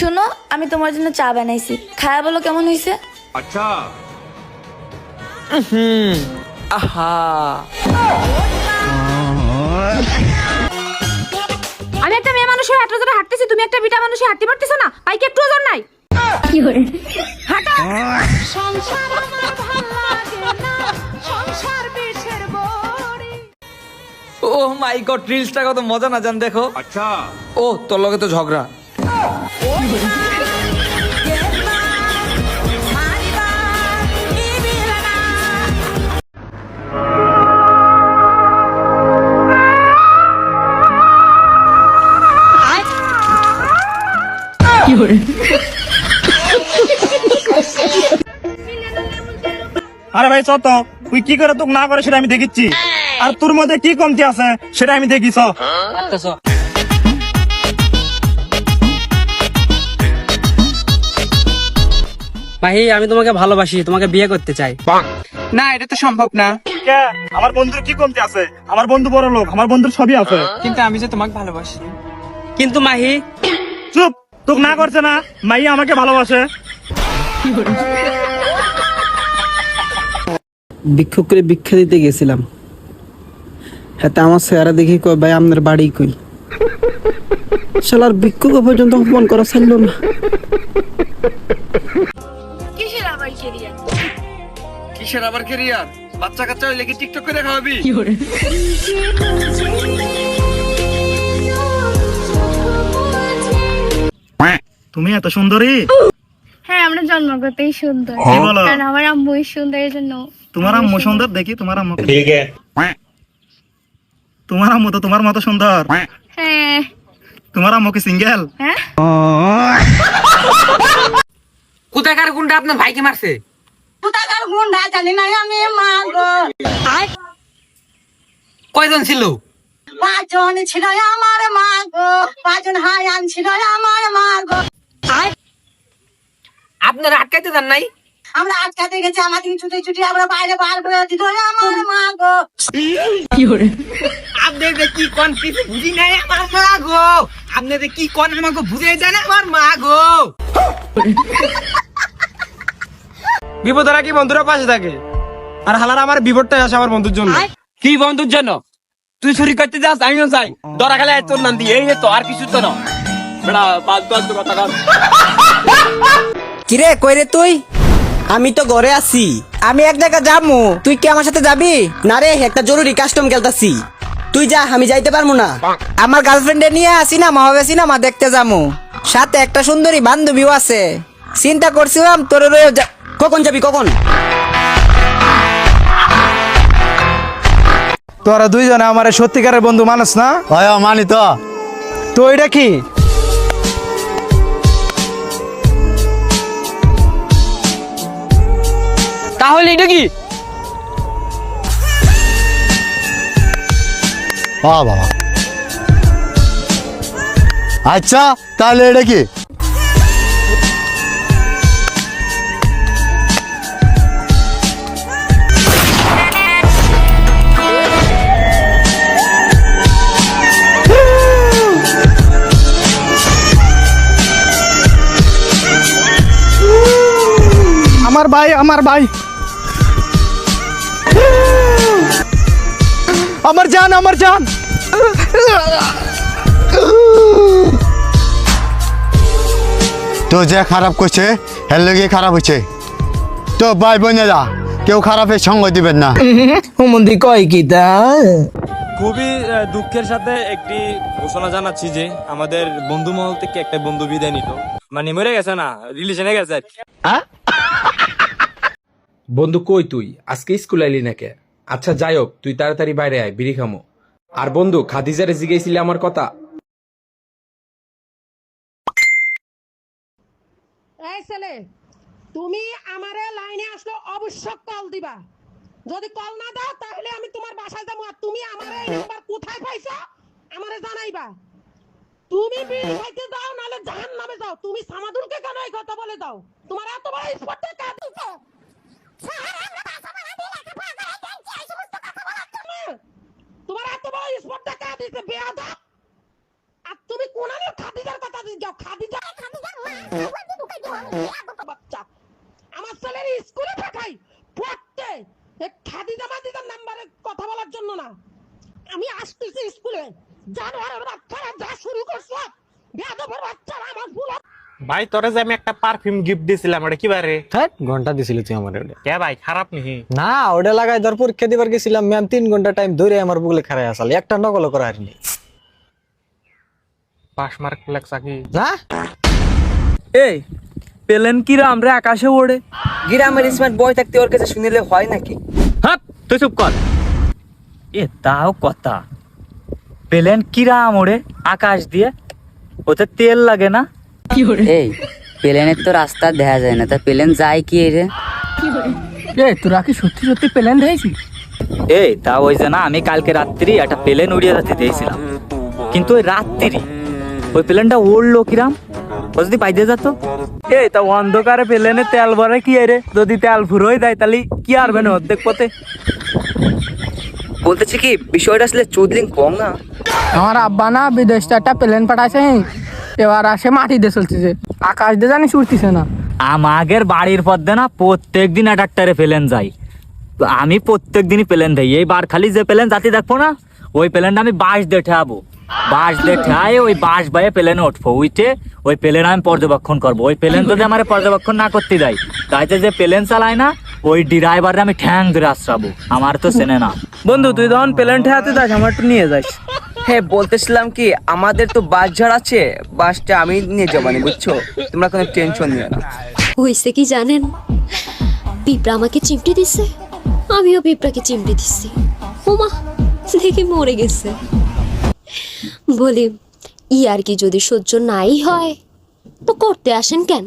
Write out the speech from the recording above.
শোনো আমি তোমার জন্য চা বানাইছি। খায়া বলো কেমন হয়েছে হুম আহা। আমি একটা মেয়ে মানুষ হয়ে এত হাঁটতেছি তুমি একটা বিটা মানুষ হয়ে হাঁটতে পারতেছো না? পাইকে একটু ওজন নাই। ও মাই গড রিলসটা কত মজা না জান দেখো। আচ্ছা। ও তোর লগে তো ঝগড়া। আরে ভাই চত তুই কি করে তোকে না করে সেটা আমি দেখিচ্ছি? আর তোর মধ্যে কি কমতি আছে, সেটা আমি দেখি মাহি আমি তোমাকে ভালোবাসি তোমাকে বিয়ে করতে চাই। না এটা তো সম্ভব না। আমার বন্ধুর কি কমতি আছে? আমার বন্ধু বড় লোক আমার বন্ধুর সবই আছে। কিন্তু আমি যে তোমাকে ভালোবাসি। কিন্তু মাহি চুপ! তোকে না করছে না মাইয়া আমাকে ভালোবাসে। ভিক্ষুক করে ভিক্ষা দিতে গেছিলাম। হাতে আমার চেহারা দেখে কয় ভাই আপনার বাড়ি কই? শালার ভিক্ষুক পর্যন্ত ফোন করা ছাড়ল না। কিসের আবার কেরিয়ার কিসের আবার কেরিয়ার বাচ্চা কাচ্চা হইলে কি টিকটক করে খাওয়াবি? তুমি এত সুন্দরী? হ্যাঁ আমরা জন্মগতই সুন্দর। কারণ আমার আম্মুই সুন্দর এই জন্য তোমার আম্মু সুন্দর। দেখি তোমার আম্মু তোমার আম্মু তো তোমার মতো সুন্দর। হ্যাঁ। তোমার আম্মু কি সিঙ্গেল হ্যাঁ? কোথাকার গুন্ডা আপনার ভাইকে মারছে? কয়জন ছিল? পাঁচজন ছিল আমার মা গো পাঁচজন হায়ান ছিল আমার মা গো। আপনারা আটকাইতে দেন নাই? আমরা আটকাতে গেছি আমাদের ছুটি ছুটি আমরা বাইরে বার করে দিল আমার মা গো। আপনাদের কি কোন কিছু বুঝি নাই আমার মা গো? আপনাদের কি কোন আমাকে বুঝে জানে আমার মা গো বিপদ কি বন্ধুরা পাশে থাকে। আর হালার আমার বিপদটাই আসে আমার বন্ধুর জন্য। কি বন্ধুর জন্য? তুই চুরি করতে যাস আমিও যাই। দরা খেলে তোর নাম দিয়ে এই তো আর কিছু তো না। বেড়া বাদ বাদ কথা কাজ কিরে কই রে তুই? আমি তো ঘরে আছি। আমি এক জায়গা যাব। তুই কি আমার সাথে যাবি? না রে একটা জরুরি কাস্টম খেলতাছি। তুই যা আমি যাইতে পারব না। আমার গার্লফ্রেন্ডে নিয়ে আসি না মা মহাবে সিনেমা দেখতে যাব। সাথে একটা সুন্দরী বান্ধবীও আছে। চিন্তা করছিলাম তোর কখন যাবি কখন? তোরা দুইজনে আমার সত্যিকারের বন্ধু মানুষ না? হয় মানি তো। তো এটা কি? তাহলে এটা কি? বাবা আচ্ছা তাহলে এটা কি? আমার ভাই আমার ভাই। আমার জান আমার জান। তো যে খারাপ করছে হের লেগে খারাপ হচ্ছে তো ভাই বোনেরা কেউ খারাপের সঙ্গ দিবেন না। হুমন্দি কয় কি তা? খুবই দুঃখের সাথে একটি ঘোষণা জানাচ্ছি যে আমাদের বন্ধু মহল থেকে একটা বন্ধু বিদায় নিল। মানে মরে গেছে না রিলেশনে গেছে আর। বন্ধু, কই তুই? আজকে স্কুল আইলি নাকে? আচ্ছা যাই হোক তুই তাড়াতাড়ি বাইরে আয়, বিড়ি খামো। আর বন্ধু, খাদিজারে জিগাইছিলি আমার কথা? ছেলে, তুমি লাইনে অবশ্য কল দিবা। যদি কল না দাও, তাহলে আমি তোমার বাসায় যাব আর তুমি আমারে এই নাম্বার কোথায় পাইছো, আমারে জানাইবা। তুমি বিড়ি খাইতে যাও নালে জাহান নামে যাও। তুমি সামাদুলকে কেন এই কথা বলে দাও? তোমার এত বড় কার দিছে আমার ছেলের স্কুলে পড়তে। খাদিজা মাদিজার নাম্বারে কথা বলার জন্য না। আমি আসতেছি স্কুলে। জানোয়ারের বাচ্চারা যা শুরু করছ, বেয়াদবের বাচ্চারা আমার ভুল ভাই তোরে যে আমি একটা পারফিউম গিফট দিছিলাম ওটা কি বারে? হ্যাঁ ঘণ্টা দিছিলি তুই আমার ওটা। কে ভাই খারাপ নিহি না ওটা লাগাই ধর পরীক্ষা দিবার গেছিলাম ম্যাম তিন ঘণ্টা টাইম ধরে আমার বুকলে খারাই আসাল। একটা নকল করা হারিনি পাস মার্ক লেখা কি? না? এই পেলেন কি আমরা আকাশে ওড়ে। গ্রামের স্মার্ট বয় থাকতে ওর কাছে শুনিলে হয় নাকি? হাত তুই চুপ কর। এ তাও কথা। পেলেন কিরাম ওড়ে আকাশ দিয়ে। ওতে তেল লাগে না? এই প্লেনের তো রাস্তা দেখা যায় না তা প্লেন যায় কি রে এ তোরা কি সত্যি সত্যি প্ল্যান দিয়েছি এই তা ওই যে না আমি কালকে রাত্রি একটা প্লেন উড়িয়ে যাতে দিয়েছিলাম কিন্তু ওই রাত্রি ওই প্লেনটা উড়লো কিরাম? ও যদি পাইতে যেত? এই তা অন্ধকারে প্লেনে তেল ভরে কি রে? যদি তেল ফুরোই দেয় তাহলে কি আরবে না অর্ধেক পথে? বলতেছি কি বিষয়টা আসলে চৌধুরী কম না? আমার আব্বা না বিদেশ থেকে একটা প্লেন পাঠাইছে এবার আসে মাটি দিয়ে চলতেছে। আকাশ দিয়ে জানিস উঠতেছে না। আমাদের বাড়ির পথে না প্রত্যেক দিন এক একটারে প্লেন যাই তো আমি প্রত্যেক দিনই প্লেন দেই এই বার খালি যে প্লেন জাতি দেখব না? ওই প্লেনটা আমি বাঁশ দিয়ে ঠেয়াবো। বাঁশ দিয়ে ঠেয়াই ওই বাঁশ বাইয়ে প্লেনে উঠবো উঠে ওই প্লেন আমি পর্যবেক্ষণ করব। ওই প্লেন যদি আমার পর্যবেক্ষণ না করতে দেয় তাইতে যে প্লেন চালায় না ওই ড্রাইভারে আমি ঠ্যাং ধরে আশ্রাবো। আমার তো চেনে না। বন্ধু তুই তখন প্লেন ঠেয়াতে যাস আমার একটু নিয়ে যাস। হ্যাঁ বলতেছিলাম কি, আমাদের তো বাস ঝাড় আছে, বাসটা আমি নিয়ে যাবানি বুঝছ? তোমরা কোনো টেনশন নিও না। হয়েছে কি জানেন? পিঁপড়া আমাকে চিমটি দিছে, আমিও পিঁপড়াকে চিমটি দিচ্ছি ওমা, দেখি মরে গেছে। বলি ই আর কি যদি সহ্য নাই হয়, তো করতে আসেন কেন?